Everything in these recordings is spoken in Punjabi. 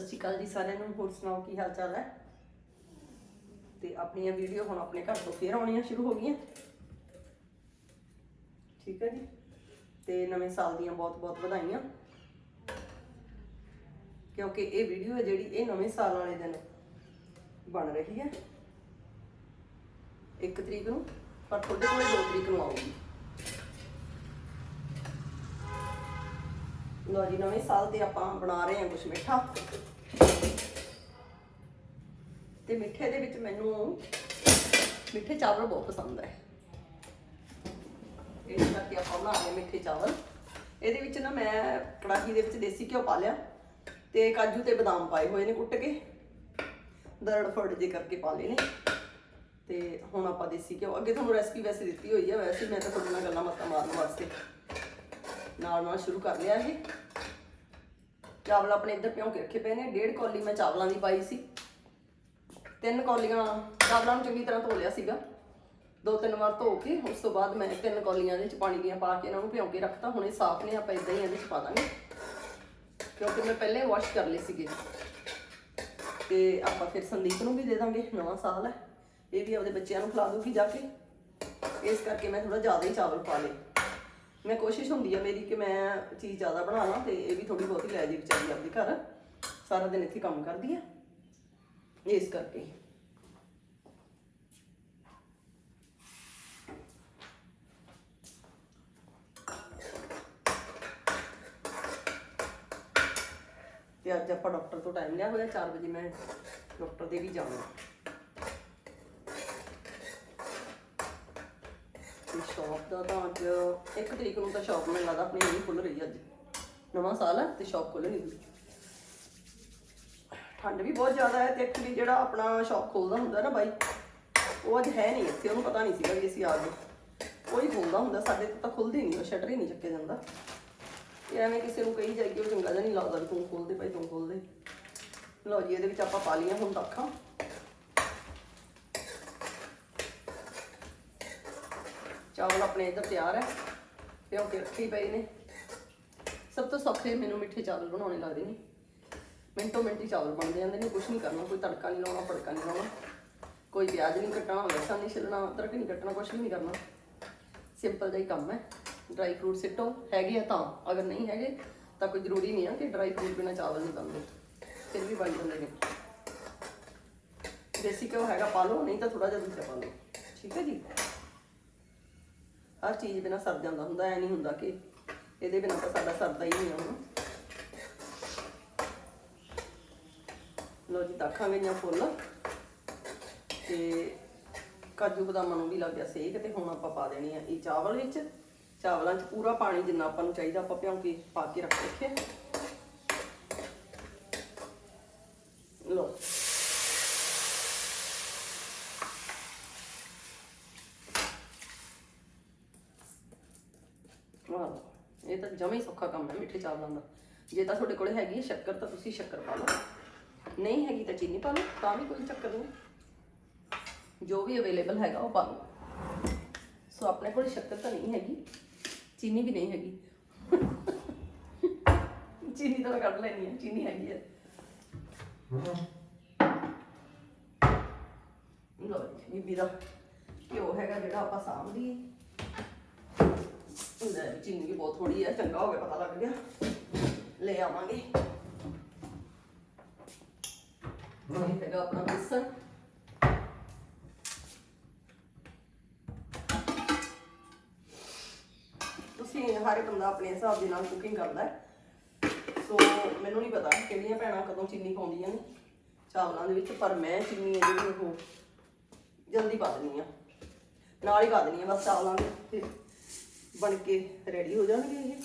ਸਤਿ ਸ਼੍ਰੀ ਅਕਾਲ ਜੀ ਸਾਰਿਆਂ ਨੂੰ, ਹੋਰ ਸੁਣਾਓ ਕੀ ਹਾਲ ਚਾਲ ਹੈ? ਤੇ ਆਪਣੀਆਂ ਵੀਡੀਓ ਹੁਣ ਆਪਣੇ ਘਰ ਤੋਂ ਫੇਰ ਆਉਣੀਆਂ ਸ਼ੁਰੂ ਹੋ ਗਈਆਂ। ਠੀਕ ਹੈ ਜੀ? ਤੇ ਨਵੇਂ ਸਾਲ ਦੀਆਂ ਬਹੁਤ-ਬਹੁਤ ਵਧਾਈਆਂ। ਕਿਉਂਕਿ ਇਹ ਵੀਡੀਓ ਹੈ ਜਿਹੜੀ ਇਹ ਨਵੇਂ ਸਾਲ ਵਾਲੇ ਦਿਨ ਬਣ ਰਹੀ ਹੈ। 1 ਤਰੀਕ ਨੂੰ, ਪਰ ਤੁਹਾਡੇ ਕੋਲ 2 ਤਰੀਕ ਨੂੰ ਆਊਗੀ। ਲੋ ਜੀ, ਨਵੇਂ ਸਾਲ ਤੇ ਆਪਾਂ ਬਣਾ ਰਹੇ ਹਾਂ ਕੁਝ ਮਿੱਠਾ। ਤੇ ਮਿੱਠੇ ਦੇ ਵਿੱਚ ਮੈਨੂੰ ਮਿੱਠੇ ਚਾਵਲ ਬਹੁਤ ਪਸੰਦ ਹੈ। ਇਸ ਕਰਕੇ ਆਪਾਂ ਬਣਾ ਰਹੇ ਮਿੱਠੇ ਚਾਵਲ। ਇਹਦੇ ਵਿੱਚ ਨਾ ਮੈਂ ਕੜਾਹੀ ਦੇ ਵਿੱਚ ਦੇਸੀ ਘਿਓ ਪਾ ਲਿਆ ਤੇ ਕਾਜੂ ਤੇ ਬਦਾਮ ਪਾਏ ਹੋਏ ਨੇ ਕੁੱਟ ਕੇ। ਦਰੜ ਫੜ ਜੇ ਕਰਕੇ ਪਾ ਲਏ ਨੇ। ਤੇ ਹੁਣ ਆਪਾਂ ਦੇਸੀ ਘਿਓ, ਅੱਗੇ ਤੁਹਾਨੂੰ ਰੈਸਪੀ ਵੈਸੇ ਦਿੱਤੀ ਹੋਈ ਹੈ ਵੈਸੇ ਮੈਂ ਤਾਂ ਤੁਹਾਡੇ ਨਾਲ ਗੱਲਾਂ ਬਾਤਾਂ ਮਾਰਨ ਵਾਸਤੇ ਨਾਲ ਨਾਲ ਸ਼ੁਰੂ ਕਰ ਲਿਆ ਇਹ। ਚਾਵਲ ਆਪਣੇ ਇੱਧਰ ਭਿਉਂ ਕੇ ਰੱਖੇ ਪਏ ਨੇ, ਡੇਢ ਕੌਲੀ ਮੈਂ ਚਾਵਲਾਂ ਦੀ ਪਾਈ ਸੀ। ਤਿੰਨ ਕੌਲੀਆਂ ਚਾਵਲਾਂ ਨੂੰ ਚੰਗੀ ਤਰ੍ਹਾਂ ਧੋ ਲਿਆ ਸੀਗਾ। ਦੋ ਤਿੰਨ ਵਾਰ ਧੋ ਕੇ ਉਸ ਤੋਂ ਬਾਅਦ ਮੈਂ ਤਿੰਨ ਕੌਲੀਆਂ ਦੇ ਵਿੱਚ ਪਾਣੀ ਦੀਆਂ ਪਾ ਕੇ ਇਹਨਾਂ ਨੂੰ ਭਿਉਂ ਕੇ ਰੱਖਤਾ। ਹੁਣ ਇਹ ਸਾਫ਼ ਨੇ, ਆਪਾਂ ਇਦਾਂ ਹੀ ਇਹਦੇ ਵਿੱਚ ਪਾ ਦਾਂਗੇ। ਕਿਉਂਕਿ ਮੈਂ ਪਹਿਲੇ ਵਾਸ਼ ਕਰ ਲਏ ਸੀਗੇ। ਤੇ ਆਪਾਂ ਫਿਰ ਸੰਦੀਪ ਨੂੰ ਵੀ ਦੇ ਦਾਂਗੇ, ਨਵਾਂ ਸਾਲ ਹੈ। ਇਹ ਵੀ ਆਪਦੇ ਬੱਚਿਆਂ ਨੂੰ ਖਿਲਾ ਦੂਗੀ ਜਾ ਕੇ। ਇਸ ਕਰਕੇ ਮੈਂ ਥੋੜਾ ਜ਼ਿਆਦਾ ਹੀ ਚਾਵਲ ਪਾ ਲਏ। ਮੈਂ ਕੋਸ਼ਿਸ਼ ਹੁੰਦੀ ਆ ਮੇਰੀ ਕਿ ਮੈਂ ਚੀਜ਼ ਜ਼ਿਆਦਾ ਬਣਾ ਲਾਂ ਤੇ ਇਹ ਵੀ ਥੋੜੀ ਬਹੁਤੀ ਲੈ ਜੇ ਵਿਚਾਰੀ ਆਪਦੇ ਘਰ। ਸਾਰਾ ਦਿਨ ਇੱਥੇ ਕੰਮ ਕਰਦੀ ਆ। ਇਸ ਕਰਕੇ। ਤੇ ਅੱਜ ਆਪਾਂ ਡਾਕਟਰ ਤੋਂ ਟਾਈਮ ਲਿਆ ਹੋਇਆ 4 ਵਜੇ ਮੈਂ ਡਾਕਟਰ ਦੇ ਵੀ ਜਾਣਾ ਤੇ ਸ਼ਾਪ ਦਾ ਤਾਂ ਅੱਜ, ਇੱਕ ਤਰੀਕ ਨੂੰ ਤਾਂ ਸ਼ਾਪ ਮੈਨੂੰ ਲੱਗਦਾ ਆਪਣੀ ਨਹੀਂ ਖੁੱਲ ਰਹੀ ਅੱਜ। ਨਵਾਂ ਸਾਲ ਹੈ ਤੇ ਸ਼ਾਪ ਖੁੱਲ੍ਹਣੀ ਨਹੀਂ ਠੰਡ ਵੀ ਬਹੁਤ ਜ਼ਿਆਦਾ ਹੈ ਤੇ ਐਕਚੁਅਲੀ ਜਿਹੜਾ ਆਪਣਾ ਸ਼ਾਪ ਖੋਲਦਾ ਹੁੰਦਾ ਨਾ ਬਾਈ, ਉਹ ਅੱਜ ਹੈ ਨਹੀਂ ਇੱਥੇ, ਉਹਨੂੰ ਪਤਾ ਨਹੀਂ ਸੀਗਾ ਵੀ ਅਸੀਂ ਆ ਗਏ। ਉਹ ਹੀ ਖੋਲਦਾ ਹੁੰਦਾ, ਸਾਡੇ ਤੋਂ ਤਾਂ ਖੁੱਲਦੀ ਨਹੀਂ, ਉਹ ਸ਼ਟਰ ਹੀ ਨਹੀਂ ਚੱਕਿਆ ਜਾਂਦਾ। ਇਹ ਐਵੇਂ ਕਿਸੇ ਨੂੰ ਕਹੀ ਜਾਈਏ ਉਹ ਚੰਗਾ ਜਿਹਾ ਨਹੀਂ ਲੱਗਦਾ ਵੀ ਤੂੰ ਖੋਲ ਦੇ ਭਾਈ, ਤੂੰ ਖੋਲ ਦੇ ਲਓ ਜੀ, ਇਹਦੇ ਵਿੱਚ ਆਪਾਂ ਪਾ ਲਈਆਂ ਹੁਣ ਤੱਕਾਂ ਚਾਵਲ ਆਪਣੇ ਇੱਧਰ ਤਿਆਰ ਹੈ ਭਿਓ ਕੇ ਰੱਖੇ ਪਏ ਨੇ। ਸਭ ਤੋਂ ਸੌਖੇ ਮੈਨੂੰ ਮਿੱਠੇ ਚਾਵਲ ਬਣਾਉਣੇ ਲੱਗਦੇ ਨੇ। ਮਿੰਟੋ ਮਿੰਟੀ ਚਾਵਲ ਬਣਦੇ ਜਾਂਦੇ ਨੇ ਕੁਝ ਨਹੀਂ ਕਰਨਾ, ਕੋਈ ਤੜਕਾ ਨਹੀਂ ਲਾਉਣਾ, ਫੜਕਾ ਨਹੀਂ ਲਾਉਣਾ, ਕੋਈ ਪਿਆਜ਼ ਨਹੀਂ ਕੱਟਣਾ, ਲਸਣ ਨਹੀਂ ਛਿੱਲਣਾ, ਅਦਰਕ ਨਹੀਂ ਕੱਟਣਾ ਕੁਝ ਵੀ ਨਹੀਂ ਕਰਨਾ। ਸਿੰਪਲ ਜਿਹਾ ਹੀ ਕੰਮ ਹੈ। ਡਰਾਈ ਫਰੂਟ ਸਿੱਟੋ, ਹੈਗੇ ਆ ਤਾਂ, ਅਗਰ ਨਹੀਂ ਹੈਗੇ, ਤਾਂ ਕੋਈ ਜ਼ਰੂਰੀ ਨਹੀਂ ਆ ਕਿ ਡਰਾਈ ਫਰੂਟ ਬਿਨਾ ਚਾਵਲ ਨਹੀਂ ਬਣਦੇ। ਫਿਰ ਵੀ ਬਣ ਜਾਂਦੇ ਨੇ। ਦੇਸੀ ਘਿਓ ਹੈਗਾ, ਪਾ ਲਓ, ਨਹੀਂ ਤਾਂ ਥੋੜਾ ਜਿਹਾ ਦੂਜਾ ਪਾ ਲਓ। ਠੀਕ ਹੈ ਜੀ? ਹਰ ਚੀਜ਼ ਬਿਨਾ ਸਰ ਜਾਂਦਾ ਹੁੰਦਾ, ਐ ਨਹੀਂ ਹੁੰਦਾ ਕਿ ਇਹਦੇ ਬਿਨਾ ਤਾਂ ਸਾਡਾ ਸਰਦਾ ਹੀ ਨਹੀਂ ਆ ਹੁਣ। ਲੋ ਜੀ ਦਾਖਾਂ ਗਈਆਂ ਫੁੱਲ। ਤੇ ਕਾਜੂ ਬਦਾਮਾਂ ਨੂੰ ਵੀ ਲੱਗ ਗਿਆ ਸੇਕ ਤੇ ਹੁਣ ਆਪਾਂ ਪਾ ਦੇਣੀ ਆ ਇਹ ਚਾਵਲ ਵਿੱਚ। ਚਾਵਲਾਂ 'ਚ ਪੂਰਾ ਪਾਣੀ ਜਿੰਨਾ ਆਪਾਂ ਨੂੰ ਚਾਹੀਦਾ, ਆਪਾਂ ਭਿਉਂ ਕੇ ਪਾ ਕੇ ਰੱਖ ਰੱਖਿਆ ਲੋ ਵਾਹ, ਇਹ ਤਾਂ ਜਮੇ ਹੀ ਸੌਖਾ ਕੰਮ ਹੈ ਮਿੱਠੇ ਚਾਵਲਾਂ ਦਾ। ਜੇ ਤਾਂ ਤੁਹਾਡੇ ਕੋਲ ਹੈਗੀ ਹੈ ਸ਼ੱਕਰ, ਤਾਂ ਤੁਸੀਂ ਸ਼ੱਕਰ ਪਾ ਲਓ। ਨਹੀਂ ਹੈਗੀ ਤਾਂ ਚੀਨੀ ਪਾ ਲਓ, ਤਾਂ ਵੀ ਕੋਈ ਚੱਕਰ ਨਹੀਂ। ਜੋ ਵੀ ਅਵੇਲੇਬਲ ਹੈਗਾ ਉਹ ਪਾ ਲਓ। ਸੋ ਆਪਣੇ ਕੋਲ ਸ਼ੱਕਰ ਤਾਂ ਨਹੀਂ ਹੈਗੀ, ਚੀਨੀ ਵੀ ਨਹੀਂ ਹੈਗੀ। ਚੀਨੀ ਤਾਂ ਮੈਂ ਕੱਢ ਲੈਣੀ ਹੈ, ਚੀਨੀ ਹੈਗੀ ਹੈ ਲੋ ਜੀ, ਬੀਬੀ ਦਾ ਘਿਓ ਹੈਗਾ ਜਿਹੜਾ ਆਪਾਂ ਸਾਂਭ ਲਈਏ। ਚੀਨੀ ਵੀ ਬਹੁਤ ਥੋੜੀ ਹੈ ਚੰਗਾ ਹੋ ਗਿਆ, ਪਤਾ ਲੱਗ ਗਿਆ। ਲੈ ਆਵਾਂਗੇ। ਇਹ ਹੈਗਾ ਆਪਣਾ ਬੇਸਨ ਤੁਸੀਂ ਹਰ ਇੱਕ ਬੰਦਾ ਆਪਣੇ ਹਿਸਾਬ ਦੇ ਨਾਲ ਕੁਕਿੰਗ ਕਰਦਾ ਹੈ ਸੋ ਮੈਨੂੰ ਨਹੀਂ ਪਤਾ ਕਿਹੜੀਆਂ ਭੈਣਾਂ ਕਦੋਂ ਚੀਨੀ ਪਾਉਂਦੀਆਂ ਨੇ ਚਾਵਲਾਂ ਦੇ ਵਿੱਚ ਪਰ ਮੈਂ ਚੀਨੀ ਹੈ ਜਿਹੜੀ ਉਹ ਜਲਦੀ ਪਾ ਦਿੰਦੀ ਆ ਨਾਲ ਹੀ ਪਾ ਦਿੰਦੀ ਆ ਬਸ ਚਾਵਲਾਂ ਦੇ ਬਣ ਕੇ ਰੈਡੀ ਹੋ ਜਾਣਗੇ ਇਹ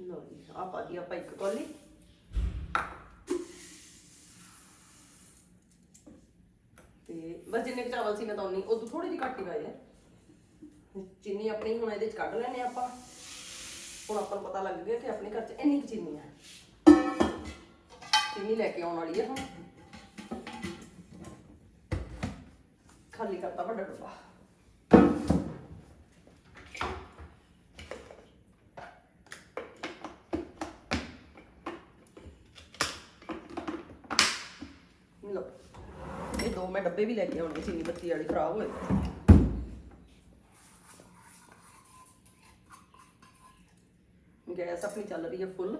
ਲੋ ਜੀ ਆ ਪਾ ਦੀ, ਆਪਾਂ ਇੱਕ ਕੋਲੀ। ਤੇ ਬਸ ਜਿੰਨੇ ਕੁ ਚਾਵਲ ਸੀ ਮੈਂ ਤਾਂ ਉਨੀ ਉਦੋਂ ਥੋੜੀ ਜਿਹੀ ਘੱਟ ਹੀ ਪਾਈ ਹੈ ਚੀਨੀ ਆਪਣੀ ਹੁਣ ਇਹਦੇ ਚ ਕੱਢ ਲੈਣੇ ਆਪਾਂ। ਹੁਣ ਆਪਾਂ ਨੂੰ ਪਤਾ ਲੱਗ ਗਿਆ ਕਿ ਆਪਣੇ ਘਰ ਚ ਇੰਨੀ ਕੁ ਚੀਨੀ ਹੈ ਚੀਨੀ ਲੈ ਕੇ ਆਉਣ ਵਾਲੀ ਹੈ ਹੁਣ। ਖਾਲੀ ਕਰਤਾ ਵੱਡਾ ਡੱਬਾ। ਮੈਂ ਡੱਬੇ ਵੀ ਲੈ ਕੇ ਆਉਣੇ ਚੀਨੀ ਪੱਤੀ ਵਾਲੀ, ਖਰਾਬ ਹੋਏ। ਗੈਸ ਆਪਣੀ ਚੱਲ ਰਹੀ ਹੈ ਫੁੱਲ।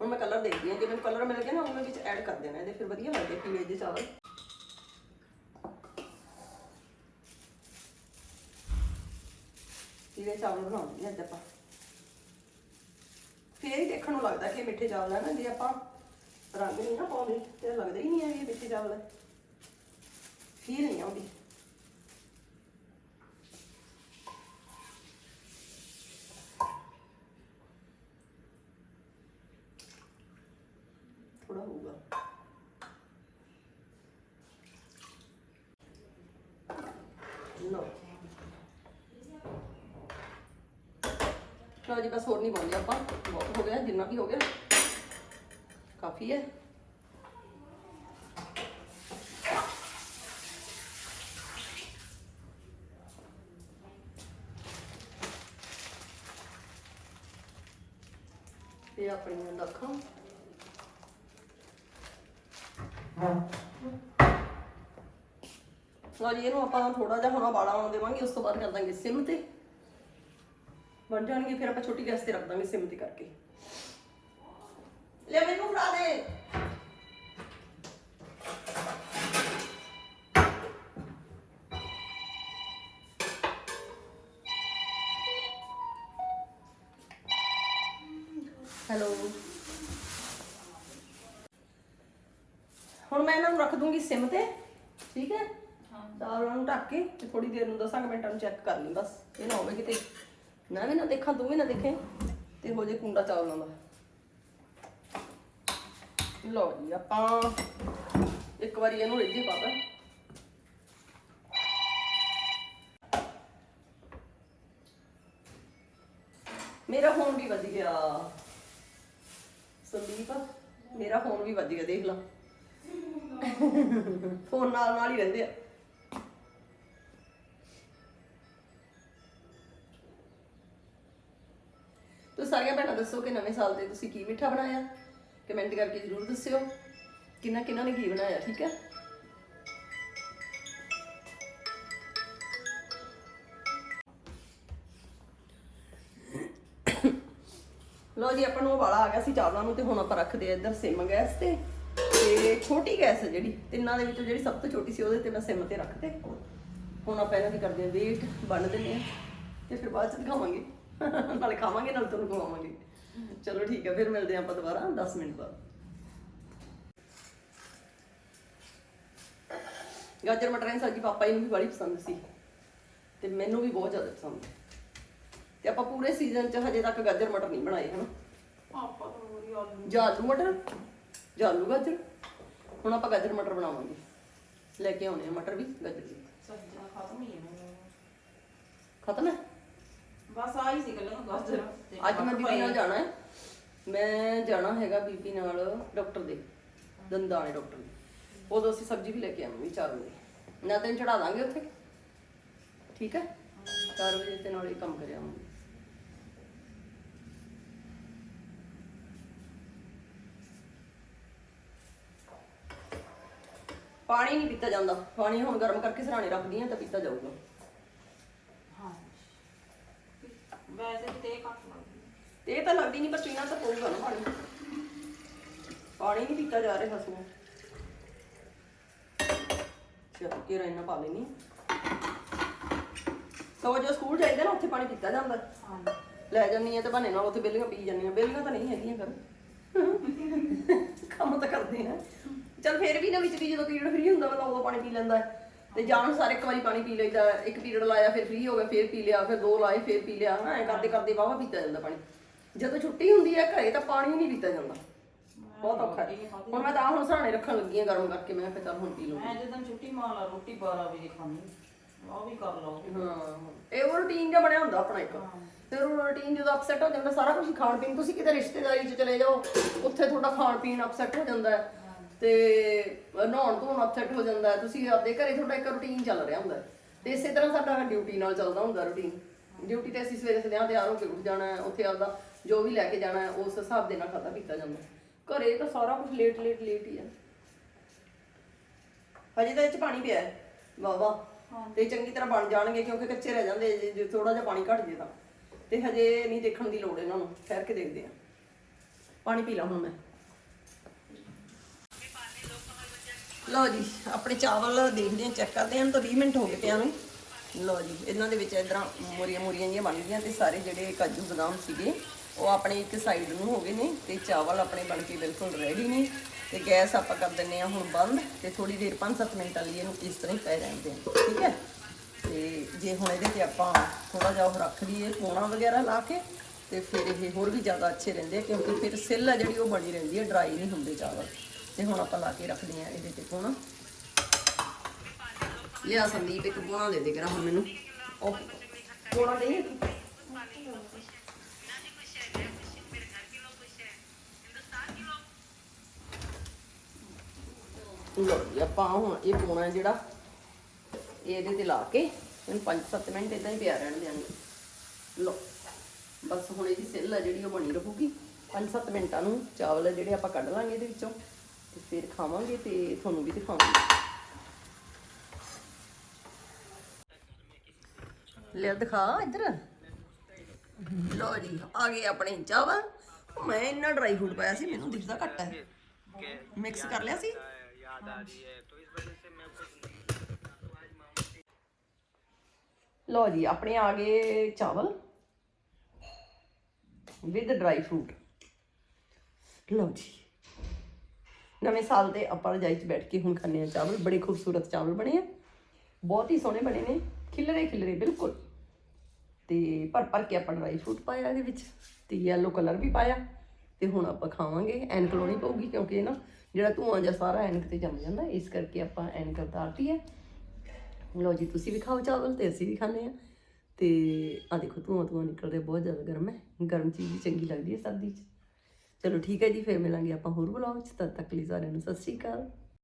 ਹੁਣ ਮੈਂ ਕਲਰ ਦੇਖਦੀ ਹਾਂ ਜੇ ਮੈਨੂੰ ਕਲਰ ਮਿਲ ਗਿਆ ਨਾ ਉਹ ਮੈਂ ਵਿੱਚ ਐਡ ਕਰ ਦੇਣਾ ਇਹਦੇ, ਫਿਰ ਵਧੀਆ ਲੱਗਦੇ ਪੀਲੇ ਜਿਹੇ ਚਾਵਲ। ਪੀਲੇ ਚਾਵਲ ਬਣਾਉਂਦੇ ਹਾਂ ਅੱਜ ਆਪਾਂ। ਦੇਖਣ ਨੂੰ ਲੱਗਦਾ ਕਿ ਮਿੱਠੇ ਚਾਵਲ ਹੈ ਨਾ, ਜੇ ਆਪਾਂ ਰੰਗ ਨਹੀਂ ਨਾ ਪਾਉਂਦੇ, ਤੇ ਲੱਗਦਾ ਹੀ ਨਹੀਂ ਹੈ ਵੀ ਇਹ ਮਿੱਠੇ ਚਾਵਲ ਹੈ ਫੀਲ ਨਹੀਂ ਆਉਂਦੀ ਥੋੜਾ ਹੋਊਗਾ ਲੋ ਲਓ ਜੀ, ਬਸ ਹੋਰ ਨਹੀਂ ਪਾਉਂਦੇ ਆਪਾਂ। ਬਹੁਤ ਹੋ ਗਿਆ, ਜਿੰਨਾ ਵੀ ਹੋ ਗਿਆ। ਕਾਫੀ ਹੈ। ਇਹ ਆਪਣੀਆਂ ਦਾਖਾਂ ਲਓ ਜੀ, ਇਹਨੂੰ ਆਪਾਂ ਥੋੜਾ ਜਿਹਾ ਹੁਣ ਉਬਾਲਾ ਆਉਣ ਦੇਵਾਂਗੇ, ਉਸ ਤੋਂ ਬਾਅਦ ਕਰ ਦਾਂਗੇ ਸਿਮ ਤੇ। ਬਣ ਜਾਣਗੇ ਫਿਰ ਆਪਾਂ ਛੋਟੀ ਗੈਸ ਤੇ ਰੱਖ ਦਾਂਗੇ ਸਿਮ ਤੇ ਕਰਕੇ। ਲੈ ਮੈਨੂੰ ਫੜਾ ਦੇ। ਹੈਲੋ। ਹੁਣ ਮੈਂ ਇਹਨਾਂ ਨੂੰ ਰੱਖ ਦੂੰਗੀ ਸਿਮ ਤੇ ਠੀਕ ਹੈ? ਚਾਵਲਾਂ ਨੂੰ ਢੱਕ ਕੇ ਤੇ ਥੋੜੀ ਦੇਰ ਨੂੰ 10 ਮਿੰਟਾਂ ਨੂੰ ਚੈੱਕ ਕਰ ਲਈ ਬਸ। ਇਹ ਨਾ ਹੋਵੇ ਕਿਤੇ ਮੈਂ ਵੀ ਨਾ ਦੇਖਾਂ, ਤੂੰ ਵੀ ਨਾ ਦੇਖੇ। ਤੇ ਹੋ ਜੇ ਕੁੰਡਾ ਚਾਵਲਾਂ ਦਾ। ਲਓ ਜੀ, ਆਪਾਂ ਇੱਕ ਵਾਰੀ ਇਹਨੂੰ ਰਿੱਝੇ ਪਾਤਾ ਮੇਰਾ ਫੋਨ ਵੀ ਵੱਜ ਗਿਆ। ਸੰਦੀਪ, ਮੇਰਾ ਫੋਨ ਵੀ ਵੱਜ ਗਿਆ, ਦੇਖ ਲਾ। ਫੋਨ ਨਾਲ ਨਾਲ ਹੀ ਰਹਿੰਦੇ ਆ। ਤੁਸੀਂ ਸਾਰੀਆਂ ਭੈਣਾਂ ਦੱਸੋ ਕਿ ਨਵੇਂ ਸਾਲ ਤੇ ਤੁਸੀਂ ਕੀ ਮਿੱਠਾ ਬਣਾਇਆ? ਕਮੈਂਟ ਕਰਕੇ ਜ਼ਰੂਰ ਦੱਸਿਓ। ਕਿੰਨਾ ਕਿੰਨਾ ਨੇ ਕੀ ਬਣਾਇਆ, ਠੀਕ ਹੈ? ਲੋ ਜੀ, ਆਪਾਂ ਨੂੰ ਉਬਾਲਾ ਆ ਗਿਆ ਸੀ ਚਾਵਲਾਂ ਨੂੰ ਤੇ ਹੁਣ ਆਪਾਂ ਰੱਖਦੇ ਆ ਇੱਧਰ ਸਿਮ ਗੈਸ ਤੇ। ਤੇ ਛੋਟੀ ਗੈਸ ਹੈ ਜਿਹੜੀ, ਤਿੰਨਾਂ ਦੇ ਵਿੱਚੋਂ ਜਿਹੜੀ ਸਭ ਤੋਂ ਛੋਟੀ ਸੀ ਉਹਦੇ ਤੇ ਮੈਂ ਸਿਮ ਤੇ ਰੱਖਤੇ। ਹੁਣ ਆਪਾਂ ਇਹਨਾਂ ਦੀ ਕਰਦੇ ਆ ਵੇਟ ਬੰਨ ਦਿੰਦੇ ਆ ਤੇ ਫਿਰ ਬਾਅਦ ਚ ਦਿਖਾਵਾਂਗੇ। ਨਾਲੇ ਖਾਵਾਂਗੇ ਨਾਲ ਤੁਹਾਨੂੰ ਖਵਾਵਾਂਗੇ। ਚਲੋ ਠੀਕ ਹੈ ਫਿਰ ਮਿਲਦੇ ਆਪਾਂ ਦੁਬਾਰਾ 10 ਮਿੰਟ ਬਾਅਦ। ਗਾਜਰ ਮਟਰਾਂ ਦੀ ਸਬਜ਼ੀ ਪਾਪਾ ਜੀ ਨੂੰ ਵੀ ਬੜੀ ਪਸੰਦ ਸੀ ਤੇ ਮੈਨੂੰ ਵੀ ਬਹੁਤ ਜ਼ਿਆਦਾ ਪਸੰਦ ਤੇ ਆਪਾਂ ਪੂਰੇ ਸੀਜ਼ਨ 'ਚ ਹਜੇ ਤੱਕ ਗਾਜਰ ਮਟਰ ਨਹੀਂ ਬਣਾਏ ਹਨ? ਆਪਾਂ ਤਾਂ ਹੋਰ ਹੀ ਆਲੂ। ਜਾਂ ਆਲੂ ਮਟਰ ਜਾਂ ਆਲੂ ਗਾਜਰ ਹੁਣ ਆਪਾਂ ਗਾਜਰ ਮਟਰ ਬਣਾਵਾਂਗੇ। ਲੈ ਕੇ ਆਉਣੇ ਆ ਮਟਰ ਵੀ ਗਾਜਰ ਵੀ। ਹੀ ਖਤਮ ਹੈ? ਬਸ ਆਹੀ ਸੀ ਗੱਲਾਂ ਗਾਜਰ ਤੇ ਅੱਜ ਮੈਂ ਬੀਬੀ ਨਾਲ ਜਾਣਾ ਹੈ। ਮੈਂ ਜਾਣਾ ਹੈਗਾ ਬੀਬੀ ਨਾਲ ਡਾਕਟਰ ਦੇ, ਦੰਦਾਂ ਵਾਲੇ ਡਾਕਟਰ ਦੇ। ਉਦੋਂ ਅਸੀਂ ਸਬਜ਼ੀ ਵੀ ਲੈ ਕੇ ਆਵਾਂਗੇ 4 ਵਜੇ। ਨਾ ਤੈਨੂੰ ਚੜਾ ਦਾਂਗੇ ਉੱਥੇ। ਠੀਕ ਹੈ? 4 ਵਜੇ ਤੇ ਨਾਲ ਹੀ ਕੰਮ ਕਰਿਆ ਆਵਾਂਗੇ ਪਾਣੀ ਨਹੀਂ ਪੀਤਾ ਜਾਂਦਾ। ਪਾਣੀ ਹੁਣ ਗਰਮ ਕਰਕੇ ਸਰਾਣੇ ਰੱਖਦੀ ਆ ਤਾਂ ਪੀਤਾ ਜਾਊਗਾ ਹਾਂ ਵੈਸੇ ਵੀ ਤੇ ਇਹ ਘੱਟ ਲੱਗਦੀ ਤੇ ਇਹ ਤਾਂ ਲੱਗਦੀ ਨਹੀਂ ਪਰ ਪੀਣਾ ਤਾਂ ਪਊਗਾ ਨਾ ਪਾਣੀ। ਪਾਣੀ ਨਹੀਂ ਪੀਤਾ ਜਾ ਰਿਹਾ ਹਸੂ ਚਲੋ ਇਹ ਰਹਿਣਾ ਪਾ ਲੈਣੀ ਤਾਂ ਜੋ ਸਕੂਲ ਜਾਈਦਾ ਨਾ ਉੱਥੇ ਪਾਣੀ ਪੀਤਾ ਜਾਂਦਾ। ਹਾਂ ਲੈ ਜਾਂਦੀ ਆ ਤੇ ਬਹਾਨੇ ਨਾਲ ਉੱਥੇ ਬੇਲੀਆਂ ਪੀ ਜਾਂਦੀਆਂ ਬੇਲੀਆਂ ਤਾਂ ਨਹੀਂ ਹੈਗੀਆਂ ਕਰ ਕੰਮ ਤਾਂ ਕਰਦੇ ਆ। ਚਲ ਫੇਰ ਵੀ ਨਾ ਵਿੱਚ ਦੀ ਜਦੋਂ ਪੀਰੀਅਡ ਫ੍ਰੀ ਹੁੰਦਾ ਬੰਦਾ ਉਦੋਂ ਪਾਣੀ ਪੀ ਲੈਂਦਾ ਹੈ। ਤੇ ਜਾਣ ਸਾਰੇ ਇੱਕ ਵਾਰੀ ਪਾਣੀ ਪੀ ਲਈਦਾ ਇੱਕ ਪੀਰੀਅਡ ਲਾਇਆ ਫਿਰ ਫ੍ਰੀ ਹੋ ਗਿਆ ਫਿਰ ਪੀ ਲਿਆ ਫਿਰ ਦੋ ਲਾਏ ਫਿਰ ਪੀ ਲਿਆ ਹਾਂ ਐ ਕਰਦੇ ਕਰਦੇ ਵਾਵਾ ਪੀਤਾ ਜਾਂਦਾ ਪਾਣੀ। ਜਦੋਂ ਛੁੱਟੀ ਹੁੰਦੀ ਹੈ ਘਰੇ ਤਾਂ ਪਾਣੀ ਨਹੀਂ ਪੀਤਾ ਜਾਂਦਾ। ਬਹੁਤ ਔਖਾ ਹੈ। ਹੁਣ ਮੈਂ ਤਾਂ ਹੁਣ ਸਹਾਣੇ ਰੱਖਣ ਲੱਗੀ ਆ ਗਰਮ ਕਰਕੇ ਮੈਂ ਕਿਹਾ ਚੱਲ ਹੁਣ ਪੀ ਲਵਾਂ ਮੈਂ ਜਦੋਂ ਛੁੱਟੀ ਮਾਰ ਰੋਟੀ 12 ਵਜੇ ਖਾਣੀ ਉਹ ਵੀ ਕਰ ਲਓ। ਹਾਂ ਇਹ ਉਹ ਰੂਟੀਨ ਜਿਹਾ ਬਣਿਆ ਹੁੰਦਾ ਆਪਣਾ ਇੱਕ। ਫਿਰ ਉਹ ਰੂਟੀਨ ਜਦੋਂ ਅਪਸੈਟ ਹੋ ਜਾਂਦਾ ਸਾਰਾ ਕੁਝ ਖਾਣ ਪੀਣ ਤੁਸੀਂ ਕਿਤੇ ਰਿਸ਼ਤੇਦਾਰੀ 'ਚ ਚਲੇ ਜਾਓ ਉੱਥੇ ਤੁਹਾਡਾ ਖਾਣ ਪੀਣ ਅਪਸੈਟ ਹੋ ਜਾਂਦਾ ਹੈ। ਤੇ ਨਹਾਉਣ ਧੋਣ ਅਪਸੈਟ ਹੋ ਜਾਂਦਾ ਹੈ। ਤੁਸੀਂ ਆਪਦੇ ਘਰੇ ਤੁਹਾਡਾ ਇੱਕ ਰੂਟੀਨ ਚੱਲ ਰਿਹਾ ਹੁੰਦਾ ਹੈ। ਤੇ ਇਸੇ ਤਰ੍ਹਾਂ ਸਾਡਾ ਡਿਊਟੀ ਨਾਲ ਚੱਲਦਾ ਹੁੰਦਾ ਰੂਟੀਨ ਡਿਊਟੀ ਤੇ ਅਸੀਂ ਸਵੇਰੇ ਸਵੇਰੇ ਤਿਆਰ ਹੋ ਕੇ ਉੱਠ ਜਾਣਾ ਹੈ। ਉੱਥੇ ਆਪਦਾ ਜੋ ਵੀ ਲੈ ਕੇ ਜਾਣਾ ਹੈ, ਉਸ ਹਿਸਾਬ ਦੇ ਨਾਲ ਖਾਦਾ ਪੀਤਾ ਜਾਂਦਾ ਘਰੇ ਤਾਂ ਸਾਰਾ ਕੁਝ ਲੇਟ ਲੇਟ ਲੇਟ ਹੀ ਆ ਹਜੇ ਤਾਂ ਇਹ ਚ ਪਾਣੀ ਪਿਆ ਹੈ। ਵਾਵਾ ਤੇ ਚੰਗੀ ਤਰ੍ਹਾਂ ਬਣ ਜਾਣਗੇ ਕਿਉਂਕਿ ਕੱਚੇ ਰਹਿ ਜਾਂਦੇ ਜੇ- ਜੇ ਥੋੜਾ ਜਿਹਾ ਪਾਣੀ ਘਟ ਜੇ ਤਾਂ। ਤੇ ਹਜੇ ਨਹੀਂ ਦੇਖਣ ਦੀ ਲੋੜ ਇਹਨਾਂ ਨੂੰ। ਠਹਿਰ ਕੇ ਦੇਖਦੇ ਆ ਪਾਣੀ ਪੀ ਲਾ ਹੁਣ ਮੈਂ। ਲਓ ਜੀ, ਆਪਣੇ ਚਾਵਲ ਦੇਖਦੇ ਹਾਂ ਚੈੱਕ ਕਰਦੇ ਹਾਂ ਤਾਂ 20 ਮਿੰਟ ਹੋ ਗਏ ਪਿਆ ਨੂੰ। ਲਓ ਜੀ, ਇਹਨਾਂ ਦੇ ਵਿੱਚ ਇਧਰਾਂ ਮੋਰੀਆਂ ਮੋਰੀਆਂ ਜਿਹੀਆਂ ਬਣ ਗਈਆਂ ਤੇ ਸਾਰੇ ਜਿਹੜੇ ਕਾਜੂ ਬਦਾਮ ਸੀਗੇ, ਉਹ ਆਪਣੇ ਇੱਕ ਸਾਈਡ ਨੂੰ ਹੋ ਗਏ ਨੇ ਤੇ ਚਾਵਲ ਆਪਣੇ ਬਣ ਕੇ ਬਿਲਕੁਲ ਰੈਡੀ ਨੇ ਤੇ ਗੈਸ ਆਪਾਂ ਕਰ ਦਿੰਨੇ ਆ ਹੁਣ ਬੰਦ ਤੇ ਥੋੜੀ ਦੇਰ 5-7 ਮਿੰਟਾਂ ਲਈ ਇਹਨੂੰ ਇਸ ਤਰ੍ਹਾਂ ਹੀ ਪੈ ਰਹਿਣ ਦੇ ਠੀਕ ਹੈ? ਤੇ ਜੇ ਹੁਣ ਇਹਦੇ ਤੇ ਆਪਾਂ ਥੋੜਾ ਜਿਹਾ ਉਹ ਰੱਖ ਲਈਏ, ਪੋਣਾ ਵਗੈਰਾ ਲਾ ਕੇ ਤੇ ਫਿਰ ਇਹ ਹੋਰ ਵੀ ਜ਼ਿਆਦਾ ਅੱਛੇ ਰਹਿੰਦੇ ਆ ਕਿਉਂਕਿ ਫਿਰ ਸਿੱਲ ਆ ਜਿਹੜੀ ਉਹ ਬਣੀ ਰਹਿੰਦੀ ਹੈ ਡਰਾਈ ਨਹੀਂ ਹੁੰਦੇ ਚਾਵਲ। ਤੇ ਹੁਣ ਆਪਾਂ ਲਾ ਕੇ ਰੱਖਦੇ ਆ ਇਹਦੇ ਤੇ ਪੋਣਾ। ਲਿਆ ਸੰਦੀਪ ਇੱਕ ਪੋਣਾ ਦੇ ਦੇ ਕਰਾ ਹੁਣ ਮੈਨੂੰ। ਉਹ ਪੋਣਾ ਦੇ। ਲੋ ਆਪਾਂ ਹੁਣ ਇਹ ਪੋਣਾ ਜਿਹੜਾ, ਇਹਦੇ ਤੇ ਲਾ ਕੇ ਇਹਨੂੰ 5-7 ਮਿੰਟ ਇਦਾਂ ਹੀ ਪਿਆ ਰਹਿਣ ਦਿਆਂਗੇ। ਲੋ ਬਸ ਹੁਣ ਇਹਦੀ ਸਿੱਲ ਆ ਜਿਹੜੀ ਉਹ ਬਣੀ ਰਹੂਗੀ। 5-7 ਮਿੰਟਾਂ ਨੂੰ ਚਾਵਲ ਆ ਜਿਹੜੇ ਆਪਾਂ ਕੱਢ ਲਾਂਗੇ ਇਹਦੇ ਵਿੱਚੋਂ। ਤੇ ਫਿਰ ਖਾਵਾਂਗੇ ਤੇ ਤੁਹਾਨੂੰ ਵੀ ਦਿਖਾਵਾਂਗੇ। ਲੈ ਦਿਖਾ ਇੱਧਰ। ਲੋ ਜੀ, ਆ ਗਏ ਆਪਣੇ ਚਾਵਲ। ਮੈਂ ਇੰਨਾ ਡਰਾਈ ਫਰੂਟ ਪਾਇਆ ਸੀ, ਮੈਨੂੰ ਦਿਖਦਾ ਘੱਟ ਹੈ। ਮਿਕਸ ਕਰ ਲਿਆ ਸੀ? ਲੋ ਜੀ, ਆਪਣੇ ਆ ਗਏ ਚਾਵਲ। ਵਿਦ ਡਰਾਈ ਫਰੂਟ ਲੋ ਜੀ। ਨਵੇਂ ਸਾਲ ਦੇ ਆਪਾਂ ਰਜਾਈ 'ਚ ਬੈਠ ਕੇ ਹੁਣ ਖਾਂਦੇ ਆ ਚਾਵਲ, ਬੜੇ ਖੂਬਸੂਰਤ ਚਾਵਲ ਬਣੇ ਆ। ਬਹੁਤ ਹੀ ਸੋਹਣੇ ਬਣੇ ਨੇ, ਖਿਲਰੇ ਖਿਲਰੇ, ਬਿਲਕੁਲ। ਤੇ ਭਰ ਭਰ ਕੇ ਆਪਾਂ ਡਰਾਈ ਫਰੂਟ ਪਾਇਆ ਇਹਦੇ ਵਿੱਚ, ਤੇ ਯੈਲੋ ਕਲਰ ਵੀ ਪਾਇਆ, ਤੇ ਹੁਣ ਆਪਾਂ ਖਾਵਾਂਗੇ, ਐਨਕ ਲਾਉਣੀ ਪਊਗੀ ਕਿਉਂਕਿ ਇਹ ਨਾ ਜਿਹੜਾ ਧੂਆਂ ਜਿਹਾ ਸਾਰਾ ਐਨਕ ਤੇ ਜੰਮ ਜਾਂਦਾ, ਇਸ ਕਰਕੇ ਆਪਾਂ ਐਨਕ ਉਤਾਰਤੀ ਹੈ। ਲਓ ਜੀ, ਤੁਸੀਂ ਵੀ ਖਾਓ ਚਾਵਲ ਤੇ ਅਸੀਂ ਵੀ ਖਾਂਦੇ ਆ ਤੇ ਆ ਦੇਖੋ, ਧੂਆਂ ਧੂਆਂ ਨਿਕਲਦੇ ਬਹੁਤ ਜ਼ਿਆਦਾ ਗਰਮ ਹੈ। ਗਰਮ ਚੀਜ਼ ਹੀ ਚੰਗੀ ਲੱਗਦੀ ਹੈ ਸਰਦੀ 'ਚ। ਚਲੋ ਠੀਕ ਹੈ ਜੀ, ਫਿਰ ਮਿਲਾਂਗੇ ਆਪਾਂ ਹੋਰ ਵਲੌਗ 'ਚ, ਤਦ ਤੱਕ ਲਈ ਸਾਰਿਆਂ ਨੂੰ ਸਤਿ ਸ਼੍ਰੀ ਅਕਾਲ।